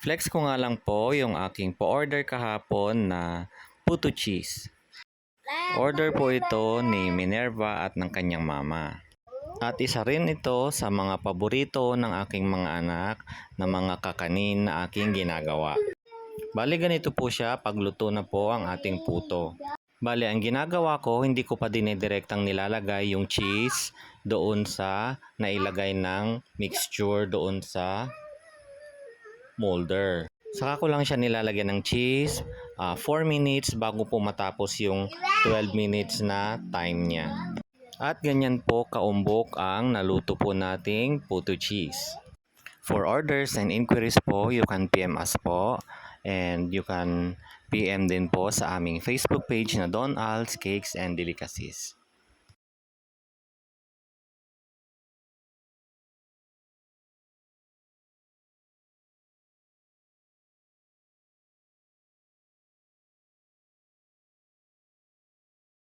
Flex ko nga lang po yung aking po-order kahapon na puto cheese. Order po ito ni Minerva at ng kanyang mama. At isa rin ito sa mga paborito ng aking mga anak na mga kakanin na aking ginagawa. Bali ganito po siya pagluto na po ang ating puto. Bali ang ginagawa ko, hindi ko pa dinidirektang nilalagay yung cheese doon sa nailagay ng mixture doon sa molder. Saka ko lang siya nilalagyan ng cheese 4 minutes bago po matapos yung 12 minutes na time niya. At ganyan po kaumbok ang naluto po nating puto cheese. For orders and inquiries po, you can PM us po and you can PM din po sa aming Facebook page na Don Al's Cakes and Delicacies.